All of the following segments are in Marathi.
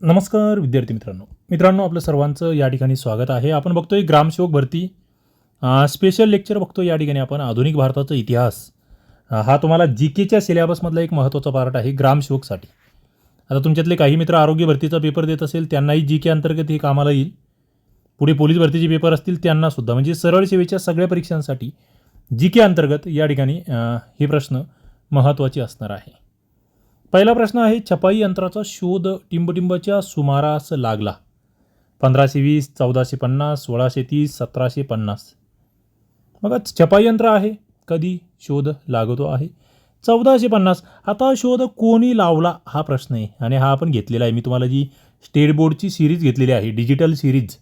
नमस्कार विद्यार्थी मित्रांनो. मित्रांनो आपलं सर्वांचं या ठिकाणी स्वागत आहे. आपण बघतोय ग्रामसेवक भरती. स्पेशल लेक्चर बघतो या ठिकाणी आपण आधुनिक भारताचा इतिहास. हा तुम्हाला जी केच्या सिलेबसमधला एक महत्त्वाचा पार्ट आहे ग्रामसेवकसाठी. आता तुमच्यातले काही मित्र आरोग्य भरतीचा पेपर देत असेल त्यांनाही जी के अंतर्गत हे कामाला येईल. पुढे पोलीस भरतीचे पेपर असतील त्यांनासुद्धा म्हणजे सरळ सेवेच्या सगळ्या परीक्षांसाठी जी के अंतर्गत या ठिकाणी हे प्रश्न महत्त्वाचे असणार आहे. पहिला प्रश्न आहे छपाई यंत्राचा शोध टिंबटिंबच्या सुमारास लागला. पंधराशे वीस चौदाशे पन्नास सोळाशे तीस सतराशे पन्नास. बघा छपाई यंत्र आहे कधी शोध लागतो आहे? चौदाशे पन्नास. आता शोध कोणी लावला? हा प्रश्न आहे. आणि हा आपण घेतलेला आहे. मी तुम्हाला जी स्टेट बोर्डची सिरीज घेतलेली आहे डिजिटल सिरीज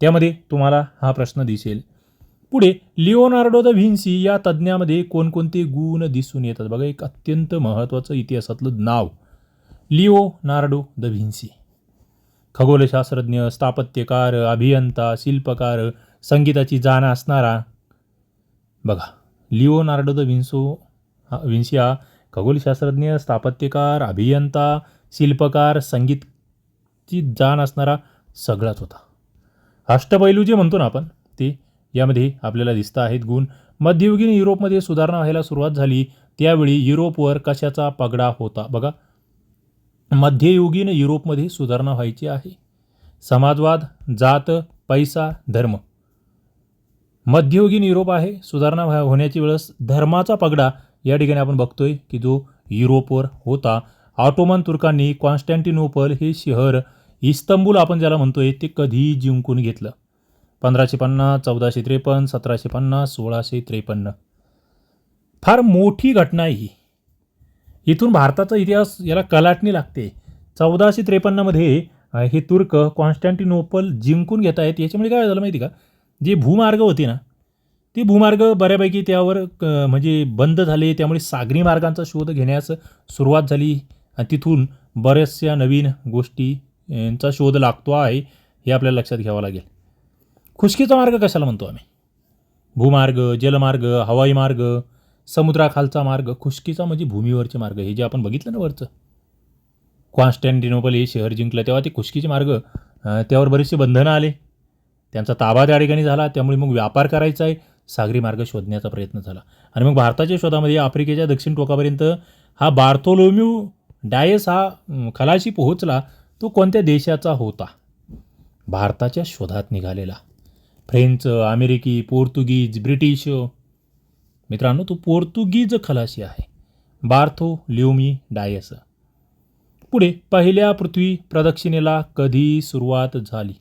त्यामध्ये तुम्हाला हा प्रश्न दिसेल. पुढे लिओनार्डो द व्हिन्सी या तज्ज्ञामध्ये कोणकोणते गुण दिसून येतात? बघा एक अत्यंत महत्त्वाचं इतिहासातलं नाव. लिओनार्डो द व्हिन्सी खगोलशास्त्रज्ञ स्थापत्यकार अभियंता शिल्पकार संगीताची जाण असणारा. बघा लिओनार्डो द विन्सो हा विन्सी हा खगोलशास्त्रज्ञ स्थापत्यकार अभियंता शिल्पकार संगीतची जाण असणारा सगळाच होता. अष्टपैलू जे म्हणतो ना आपण ते यामध्ये आपल्याला दिसत आहेत गुण. मध्ययुगीन युरोपमध्ये सुधारणा व्हायला सुरुवात झाली. त्यावेळी युरोपवर कशाचा पगडा होता? बघा. मध्ययुगीन युरोपमध्ये सुधारणा व्हायची आहे. समाजवाद जात पैसा धर्म. मध्ययुगीन युरोप आहे. सुधारणा होण्याची वेळेस धर्माचा पगडा. या ठिकाणी आपण बघतोय की जो युरोपवर होता ऑटोमन तुर्कांनी कॉन्स्टँटिनोपल हे शहर इस्तंबूल आपण ज्याला म्हणतोय ते कधी जिंकून घेतलं. पंधराशे पन्नास चौदाशे त्रेपन्न सतराशे पन्नास सोळाशे त्रेपन्न. फार मोठी घटना आहे ही. इथून भारताचा इतिहास याला कलाटणी लागते. चौदाशे त्रेपन्नमध्ये हे तुर्क कॉन्स्टँटिनोपल जिंकून घेत आहेत. याच्यामुळे काय झालं माहिती का? जे भूमार्ग होते ना ते भूमार्ग बऱ्यापैकी त्यावर क म्हणजे बंद झाले. त्यामुळे सागरी मार्गांचा शोध घेण्यास सुरुवात झाली. आणि तिथून बऱ्याचशा नवीन गोष्टी यांचा शोध लागतो आहे हे आपल्याला लक्षात घ्यावं लागेल. खुशकीचा मार्ग कशाला म्हणतो आम्ही? भूमार्ग जलमार्ग हवाई मार्ग समुद्राखालचा मार्ग खुशकीचा म्हणजे भूमीवरचे मार्ग हे जे आपण बघितलं ना वरचं. कॉन्स्टँटिनोपल हे शहर जिंकलं तेव्हा ते खुशकीचे मार्ग त्यावर बरेचसे बंधनं आले. त्यांचा ताबा त्या ठिकाणी झाला त्यामुळे मग व्यापार करायचा आहे सागरी मार्ग शोधण्याचा प्रयत्न झाला. आणि मग भारताच्या शोधामध्ये आफ्रिकेच्या दक्षिण टोकापर्यंत हा बार्थोलोम्यू डायस हा खलाशी पोहोचला तो कोणत्या देशाचा होता? भारताच्या शोधात निघालेला. फ्रेंच अमेरिकी पोर्तुगीज ब्रिटिश. मित्रांनो तो पोर्तुगीज खलाशी आहे. Bartholomew Dias. पुढे पहिल्या पृथ्वी प्रदक्षिणेला कधी सुरुवात झाली?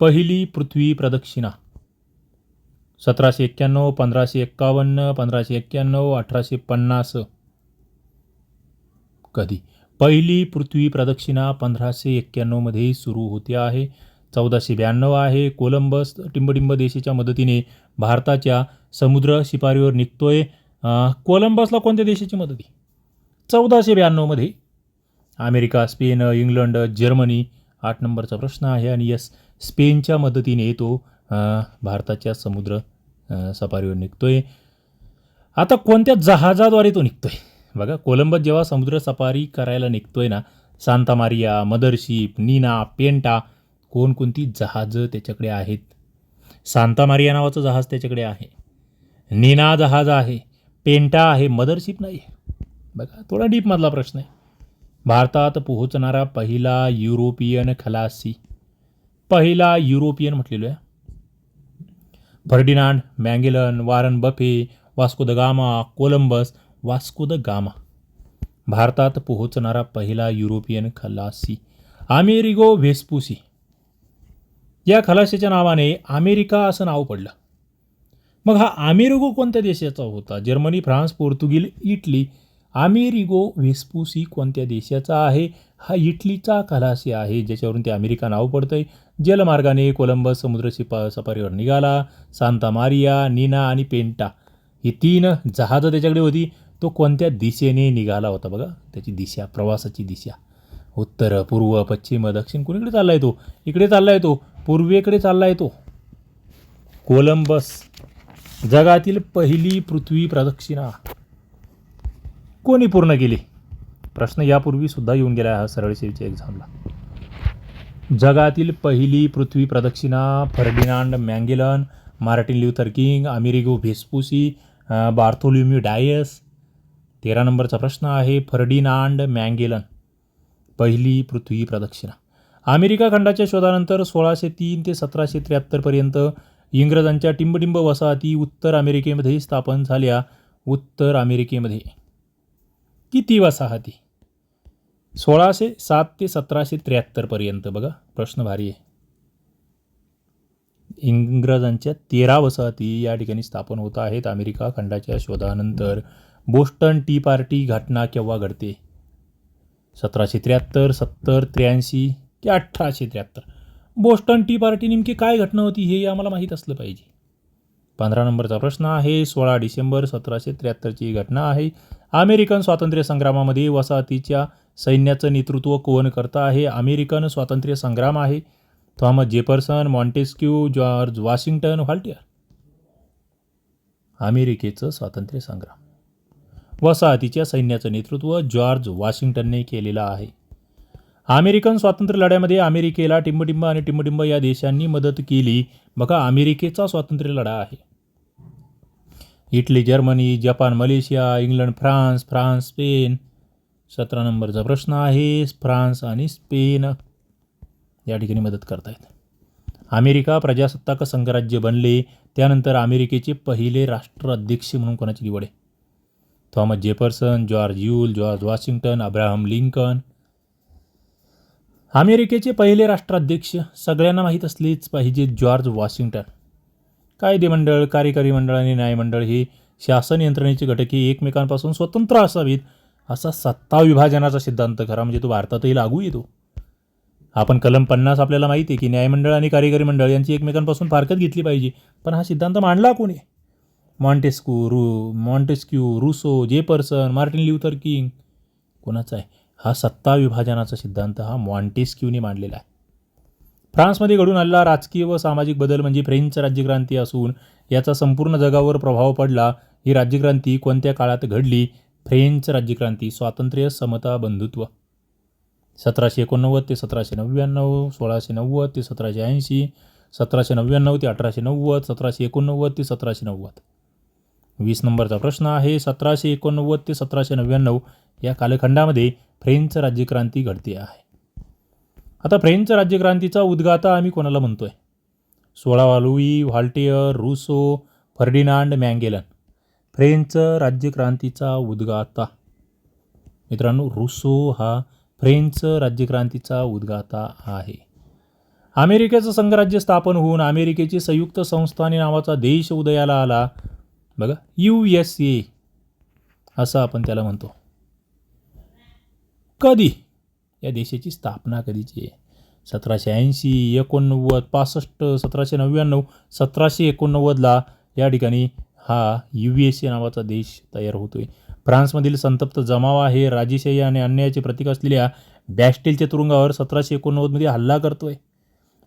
पहिली पृथ्वी प्रदक्षिणा. सतराशे एक्क्याण्णव पंधराशे एक्कावन्न पंधराशे एक्क्याण्णव अठराशे पन्नास. कधी? पहिली पृथ्वी प्रदक्षिणा पंधराशे एक्क्याण्णवमध्ये सुरू होते आहे. चौदाशे ब्याण्णव आहे. कोलंबस टिंबटिंब देशाच्या मदतीने भारताच्या समुद्र शिपारीवर निघतोय. कोलंबसला कोणत्या देशाची मदत आहे? चौदाशे ब्याण्णवमध्ये अमेरिका स्पेन इंग्लंड जर्मनी आठ नंबरचा प्रश्न आहे आणि यस स्पेनच्या मदतीने तो भारताच्या समुद्र अं, सफारीवर निघतोय. आता कोणत्या जहाजाद्वारे तो निघतोय? बघा कोलंबस जेव्हा समुद्र सफारी करायला निघतोय ना Santa Maria mothership Nina Pinta कोणकोणती जहाजं त्याच्याकडे आहेत? सांता मारिया नावाचं जहाज त्याच्याकडे आहे. नीना जहाज आहे. पेंटा आहे. मदरशिप नाही. बघा थोडा डीपमधला प्रश्न आहे. भारतात पोहोचणारा पहिला युरोपियन खलासी. पहिला युरोपियन म्हटलेलो आहे Ferdinand Magellan Warren Buffett Vasco da Gama Columbus Vasco da Gama. भारतात पोहोचणारा पहिला युरोपियन खलासी. अमेरिगो व्हेस्पुसी या खलाशाच्या नावाने अमेरिका असं नाव पडलं. मग हा आमेरिगो कोणत्या देशाचा होता? Germany France Portugal Italy. Amerigo Vespucci कोणत्या देशाचा आहे? हा इटलीचा खलाशी आहे ज्याच्यावरून ते अमेरिका नाव पडतंय. जलमार्गाने कोलंबस समुद्र शिपा सफारीवर निघाला. सांता मारिया नीना आणि पेंटा ही तीन जहाजं त्याच्याकडे होती. तो कोणत्या दिशेने निघाला होता बघा? त्याची दिशा प्रवासाची दिशा. उत्तर पूर्व पश्चिम दक्षिण कुणीकडे चालला आहे तो? इकडे चालला आहे तो. पूर्वेकडे चालला येतो कोलंबस जगातील पहिली पृथ्वी प्रदक्षिणा. कोणी पूर्ण केली? प्रश्न यापूर्वी सुद्धा येऊन गेला हा सरळ सेवेच्या एक्झामला जगातील पहिली पृथ्वी प्रदक्षिणा Ferdinand Magellan Martin Luther King Amerigo Vespucci अ, बार्थोल्युम्यू डायस. तेरा नंबरचा प्रश्न आहे फर्डिनांड मँगेलन पहिली पृथ्वी प्रदक्षिणा. अमेरिका खंडाच्या शोधानंतर सोळाशे तीन ते सतराशे त्र्याहत्तरपर्यंत इंग्रजांच्या टिंबटिंब वसाहती उत्तर अमेरिकेमध्ये स्थापन झाल्या. उत्तर अमेरिकेमध्ये. किती वसाहती? सोळाशे सात ते सतराशे त्र्याहत्तरपर्यंत बघा प्रश्न भारी आहे. इंग्रजांच्या तेरा वसाहती या ठिकाणी स्थापन होत आहेत अमेरिका खंडाच्या शोधानंतर. बोस्टन टी पार्टी घटना केव्हा घडते? सतराशे त्र्याहत्तर सत्तर त्र्याऐंशी की अठराशे त्र्याहत्तर. बोस्टन टी पार्टी नेमकी काय घटना होती हे आम्हाला माहीत असलं पाहिजे. पंधरा नंबरचा प्रश्न आहे सोळा डिसेंबर सतराशे त्र्याहत्तरची घटना आहे. अमेरिकन स्वातंत्र्य संग्रामामध्ये वसाहतीच्या सैन्याचं नेतृत्व कोण करता आहे? अमेरिकन स्वातंत्र्य संग्राम आहे. Thomas Jefferson Montesquieu George Washington Voltaire. अमेरिकेचं स्वातंत्र्य संग्राम. वसाहतीच्या सैन्याचं नेतृत्व जॉर्ज वॉशिंग्टनने केलेलं आहे. अमेरिकन स्वातंत्र्य लढ्यामध्ये अमेरिकेला टिंबटिंब आणि टिंबटिंब या देशांनी मदत केली. बघा अमेरिकेचा स्वातंत्र्य लढा आहे. Italy Germany Japan Malaysia England France France Spain. सतरा नंबरचा प्रश्न आहे. फ्रान्स आणि स्पेन या ठिकाणी मदत करतायत. अमेरिका प्रजासत्ताक संघराज्य बनले. त्यानंतर अमेरिकेचे पहिले राष्ट्राध्यक्ष म्हणून कोणाची निवड आहे? Thomas Jefferson George Yule George Washington Abraham Lincoln. अमेरिकेचे पहिले राष्ट्राध्यक्ष सगळ्यांना माहीत असलेच पाहिजे जॉर्ज वॉशिंग्टन. कायदेमंडळ कार्यकारी मंडळ आणि न्यायमंडळ हे शासन यंत्रणेचे घटक एकमेकांपासून स्वतंत्र असावीत असा सत्ता विभाजनाचा सिद्धांत खरा म्हणजे तो भारतातही लागू येतो. आपण कलम पन्नास आपल्याला माहिती आहे की न्यायमंडळ आणि कार्यकारी मंडळ यांची एकमेकांपासून फारकत घेतली पाहिजे पण हा सिद्धांत मांडला कोणी? मॉन्टेस्क्यू रू Montesquieu Rousseau Jefferson Martin Luther King. कोणाचा आहे? हा सत्ता विभाजनाचा सिद्धांत हा मॉन्टेस्क्यूने मांडलेला आहे. फ्रान्समध्ये घडून आलेला राजकीय व सामाजिक बदल म्हणजे फ्रेंच राज्यक्रांती असून याचा संपूर्ण जगावर प्रभाव पडला ही राज्यक्रांती कोणत्या काळात घडली? फ्रेंच राज्यक्रांती स्वातंत्र्य समता बंधुत्व. सतराशे एकोणनव्वद ते सतराशे नव्याण्णव सोळाशे नव्वद ते सतराशे ऐंशी सतराशे नव्याण्णव ते अठराशे नव्वद सतराशे एकोणनव्वद ते सतराशे नव्वद. वीस नंबरचा प्रश्न आहे सतराशे एकोणनव्वद ते सतराशे नव्याण्णव या कालखंडामध्ये फ्रेंच राज्यक्रांती घडते आहे. आता फ्रेंच राज्यक्रांतीचा उद्गाता आम्ही कोणाला म्हणतोय? सोळावा Louis Voltaire Rousseau Ferdinand Magellan. French राज्यक्रांतीचा उद्गाता. मित्रांनो रुसो हा फ्रेंच राज्यक्रांतीचा उद्गाता आहे. अमेरिकेचं संघराज्य स्थापन होऊन अमेरिकेची संयुक्त संस्थाने नावाचा देश उदयाला आला. बघा यू एस ए असं आपण त्याला म्हणतो. कधी? या देशाची स्थापना कधीची आहे? सतराशे ऐंशी एकोणनव्वद पासष्ट सतराशे नव्याण्णव सतराशे एकोणनव्वदला या ठिकाणी हा यू एस ए नावाचा देश तयार होतो आहे फ्रान्समधील संतप्त जमावा आहे राजेशाही आणि अन्यायाचे प्रतीक असलेल्या बॅस्टेलच्या तुरुंगावर सतराशे एकोणनव्वदमध्ये हल्ला करतो आहे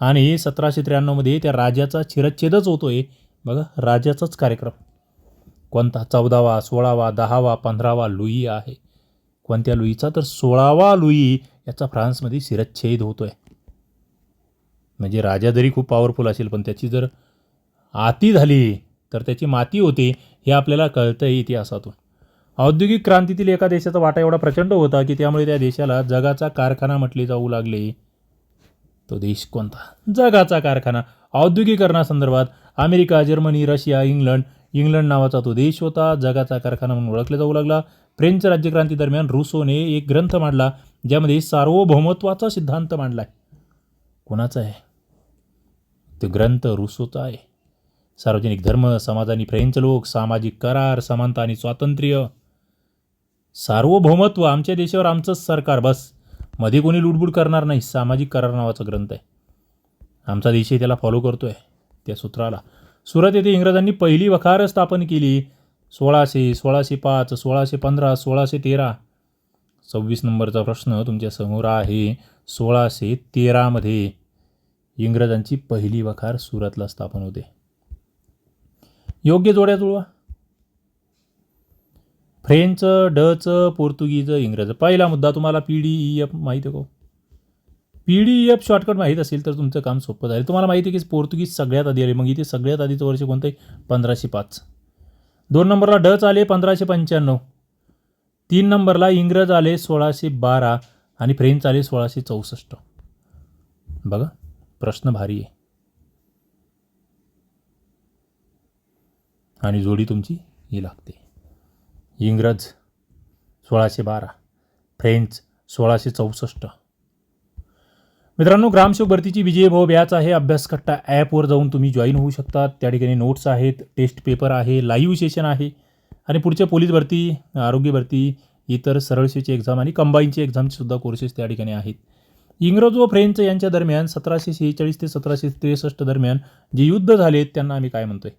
आणि सतराशे त्र्याण्णवमध्ये त्या राजाचा शिरच्छेदच होतो आहे बघा राजाचाच कार्यक्रम. कोणता चौदावा सोळावा दहावा पंधरावा लुई आहे. कोणत्या लुईचा? तर सोळावा लुई याचा फ्रान्समध्ये शिरच्छेद होतो आहे म्हणजे राजा जरी खूप पॉवरफुल असेल पण त्याची जर आती झाली तर त्याची माती होते हे आपल्याला कळतं इतिहासातून. औद्योगिक क्रांतीतील एका देशाचा वाटा एवढा प्रचंड होता की त्यामुळे त्या देशाला जगाचा कारखाना म्हटले जाऊ लागले. तो देश कोणता? जगाचा कारखाना. औद्योगिकरणासंदर्भात America Germany Russia England England नावाचा तो देश होता. जगाचा कारखाना म्हणून ओळखला जाऊ लागला. फ्रेंच राज्यक्रांती दरम्यान रुसोने एक ग्रंथ मांडला ज्यामध्ये सार्वभौमत्वाचा सिद्धांत मांडला आहे कोणाचा आहे? तो ग्रंथ रुसोचा आहे. सार्वजनिक धर्म समाज आणि फ्रेंच लोक सामाजिक करार समानता आणि स्वातंत्र्य. सार्वभौमत्व आमच्या देशावर आमचंच सरकार बस. मध्ये कोणी लुडबुड करणार नाही. सामाजिक करार नावाचा ग्रंथ आहे. आमचा देशही त्याला फॉलो करतो आहे त्या सूत्राला. सुरत येथे इंग्रजांनी पहिली वखार स्थापन केली. सोळाशे सोळाशे पाच सोळाशे पंधरा सोळाशे तेरा. सव्वीस नंबरचा प्रश्न तुमच्यासमोर आहे. सोळाशे तेरामध्ये इंग्रजांची पहिली वखार सुरतला स्थापन होते. योग्य जोड्या जुळवा. फ्रेंच डच पोर्तुगीज इंग्रज. पहिला मुद्दा तुम्हाला पी डी ई एफ माहिती आहे का हो? पी डी एफ शॉर्टकट माहीत असेल तर तुमचं काम सोपं झालं तुम्हाला माहिती आहे की पोर्तुगीज सगळ्यात आधी आले. मग इथे सगळ्यात आधीचं वर्ष कोणतं? आहे पंधराशे पाच. दोन नंबरला डच आले पंधराशे पंच्याण्णव. तीन नंबरला इंग्रज आले सोळाशे बारा. आणि फ्रेंच आले सोळाशे चौसष्ट. बघा प्रश्न भारी आहे. आणि जोडी तुमची ही लागते. इंग्रज सोळाशे बारा. फ्रेंच सोळाशे चौसष्ट. मित्रांनो ग्रामसेवक भरतीची विजय भाऊ बॅच आहे. अभ्यासकट्टा ॲपवर जाऊन तुम्ही जॉईन होऊ शकता. त्या ठिकाणी नोट्स आहेत टेस्ट पेपर आहे लाईव्ह सेशन आहे. आणि पुढच्या पोलीस भरती आरोग्य भरती इतर सरळसेचे एक्झाम आणि कंबाईनची एक्झामचे सुद्धा कोर्सेस त्या ठिकाणी आहेत. इंग्रज व फ्रेंच यांच्या दरम्यान सतराशे शेहेचाळीस ते सतराशे त्रेसष्ट दरम्यान जे युद्ध झाले त्यांना आम्ही काय म्हणतोय?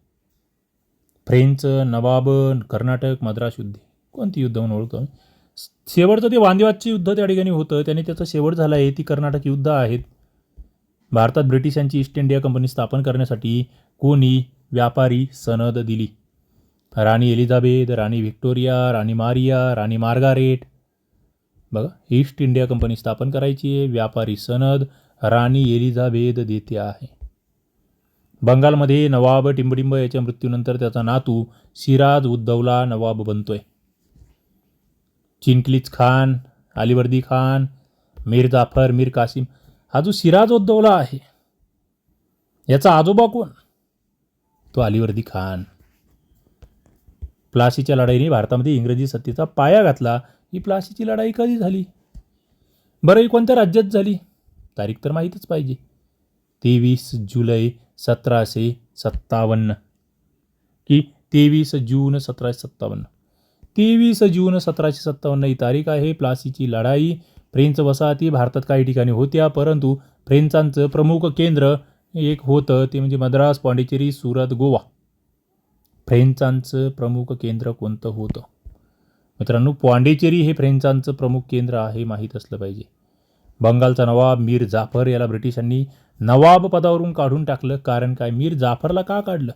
फ्रेंच नवाब कर्नाटक मद्रास युद्ध. कोणती युद्ध म्हणून ओळखतो आम्ही? शेवटचं ते वांदेवादचे युद्ध त्या ठिकाणी होतं. त्याने त्याचा शेवट झाला आहे. ती कर्नाटक युद्ध आहेत. भारतात ब्रिटिशांची ईस्ट इंडिया कंपनी स्थापन करण्यासाठी कोणी व्यापारी सनद दिली? राणी एलिझाबेथ राणी व्हिक्टोरिया राणी मारिया राणी मार्गारेट. बघा ईस्ट इंडिया कंपनी स्थापन करायची आहे. व्यापारी सनद राणी एलिझाबेथ देते आहे. बंगालमध्ये नवाब टिंबडिंब याच्या मृत्यूनंतर त्याचा नातू सिराज उद्दौला नवाब बनतोय. चिनकिलीज खान अलीवर्दी खान मीर जाफर मीर कासिम. हा जो सिराज उद्दौला आहे याचा आजोबा कोण? तो अलीवर्दी खान. प्लासीच्या लढाईने भारतामध्ये इंग्रजी सत्तेचा पाया घातला. ही प्लासीची लढाई कधी झाली? बरं ही कोणत्या राज्यात झाली? तारीख तर माहीतच पाहिजे. तेवीस जुलै सतराशे सत्तावन्न. की तेवीस जून सतराशे सत्तावन्न. तेवीस जून सतराशे सत्तावन्न ही तारीख आहे. प्लासीची लढाई फ्रेंच वसाहती भारतात काही ठिकाणी होत्या परंतु फ्रेंचांचं प्रमुख केंद्र एक होतं ते म्हणजे मद्रास पाँडिचेरी सुरत गोवा. फ्रेंचांचं प्रमुख केंद्र कोणतं होतं? मित्रांनो पाँडिचेरी हे फ्रेंचांचं प्रमुख केंद्र आहे माहीत असलं पाहिजे. बंगालचा नवाब मीर जाफर याला ब्रिटिशांनी नवाब पदावरून काढून टाकलं. कारण काय? मीर जाफरला का काढलं?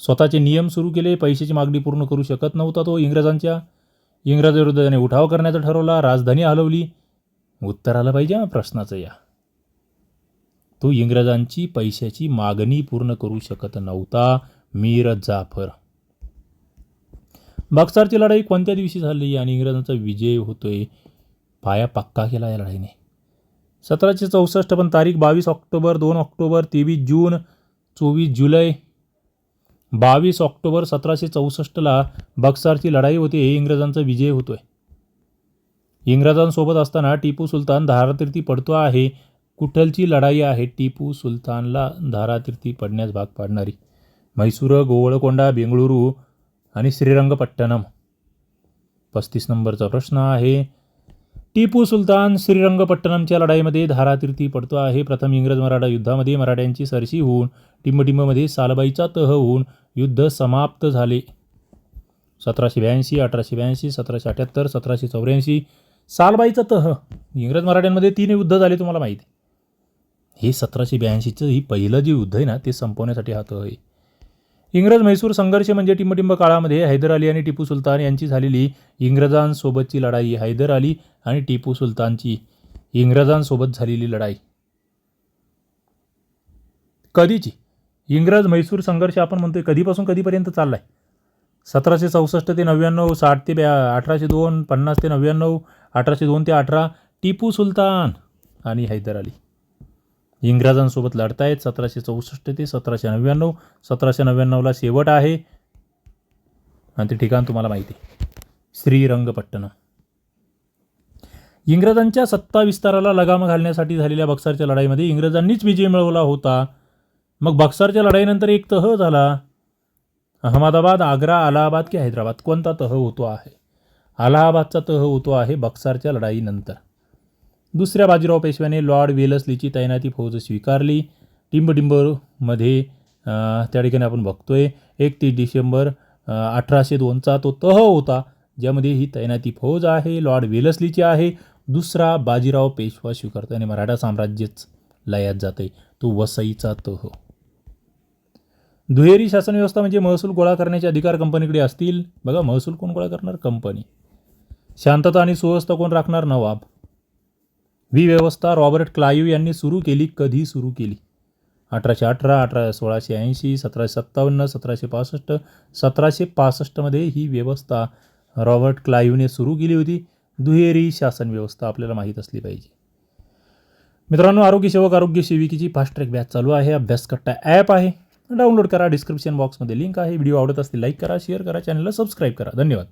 स्वतःचे नियम सुरू केले पैशाची मागणी पूर्ण करू शकत नव्हता तो इंग्रजांच्या. इंग्रजाविरुद्ध त्याने उठाव करण्याचा ठरवला राजधानी हलवली. उत्तर आलं पाहिजे प्रश्नाचं या. तो इंग्रजांची पैशाची मागणी पूर्ण करू शकत नव्हता मीर जाफर. बक्सारची लढाई कोणत्या दिवशी झाली आणि इंग्रजांचा विजय होतोय? पाया पक्का केला या लढाईने. सतराशे चौसष्ट पण तारीख बावीस ऑक्टोबर दोन ऑक्टोबर तेवीस जून चोवीस जुलै. बावीस ऑक्टोबर सतराशे चौसष्टला बक्सारची लढाई होते हे इंग्रजांचा विजय होतोय. इंग्रजांसोबत असताना टिपू सुलतान धारातीर्थी पडतो आहे. कुठलची लढाई आहे? टिपू सुलतानला धारातीर्थी पडण्यास भाग पाडणारी. म्हैसूर गोवळकोंडा बेंगळुरू आणि श्रीरंगपट्टणम. पस्तीस नंबरचा प्रश्न आहे. टिपू सुलतान श्रीरंगपट्टणमच्या लढाईमध्ये धारातीर्थी पडतो आहे. प्रथम इंग्रज मराठा युद्धामध्ये मराठ्यांची सरशी होऊन टिंबटिंबमध्ये सालबाईचा तह होऊन युद्ध समाप्त झाले. सतराशे ब्याऐंशी अठराशे ब्याऐंशी सतराशे अठ्याहत्तर सतराशे चौऱ्याऐंशी सालबाईचा तह. इंग्रज मराठ्यांमध्ये तीन युद्ध झाले तुम्हाला माहिती हे सतराशे ब्याऐंशीचं ही पहिलं जे युद्ध आहे ना ते संपवण्यासाठी हा तह आहे. इंग्रज म्हैसूर संघर्ष म्हणजे टिंबटिंब काळामध्ये हैदर अली आणि टिपू सुलतान यांची झालेली इंग्रजांसोबतची लढाई हैदर अली आणि टिपू सुलतानची इंग्रजांसोबत झालेली लढाई. कधीची? इंग्रज म्हैसूर संघर्ष आपण म्हणतोय कधीपासून कधीपर्यंत चाललाय? सतराशे चौसष्ट ते नव्याण्णव साठ ते ब्या अठराशे दोन पन्नास ते नव्याण्णव अठराशे दोन ते अठरा टिपू सुलतान आणि हैदर अली. इंग्रजांसोबत लढतायत. सतराशे चौसष्ट ते सतराशे नव्याण्णव. सतराशे नव्याण्णवला शेवट आहे. आणि ते ठिकाण तुम्हाला माहिती आहे. श्रीरंगपट्टणम. इंग्रजांच्या सत्ता विस्ताराला लगाम घालण्यासाठी झालेल्या बक्सारच्या लढाईमध्ये इंग्रजांनीच विजय मिळवला होता. मग बक्सारच्या लढाईनंतर एक तह झाला. अहमदाबाद आग्रा अलाहाबाद की हैदराबाद? कोणता तह होतो आहे? अलाहाबादचा तह होतो आहे बक्सारच्या लढाईनंतर. दुसऱ्या बाजीराव पेशव्याने लॉर्ड वेलसलीची तैनाती फौज स्वीकारली. टिंबडिंबमध्ये त्या ठिकाणी आपण बघतोय एकतीस डिसेंबर अठराशे दोनचा तो तह होता ज्यामध्ये ही तैनाती फौज आहे लॉर्ड वेलसलीची आहे. दुसरा बाजीराव पेशवा स्वीकारतो आणि मराठा साम्राज्यच लयात जाते तो वसईचा तह. दुहेरी शासन व्यवस्था म्हणजे महसूल गोळा करण्याचे अधिकार कंपनीकडे असतील. बघा महसूल कोण गोळा करणार? कंपनी. शांतता आणि सुव्यवस्था कोण राखणार? नवाब. ही व्यवस्था रॉबर्ट क्लायू यांनी सुरू केली कधी सुरू केली? अठराशे अठरा अठरा सोळाशे ऐंशी सतराशे सत्तावन्न सतराशे पासष्ट सतराशे पासष्टमध्ये ही व्यवस्था रॉबर्ट क्लायूने सुरू केली होती. दुहेरी शासन व्यवस्था आपल्याला माहीत असली पाहिजे. मित्रांनो आरोग्य सेवक आरोग्य सेविकेची फास्ट ट्रॅक बॅच चालू आहे. अभ्यासकट्टा ॲप आहे. डाउनलोड करा डिस्क्रिप्शन बॉक्समध्ये लिंक आहे. व्हिडिओ आवडत असतील लाईक करा शेअर करा चॅनलला सबस्क्राईब करा. धन्यवाद.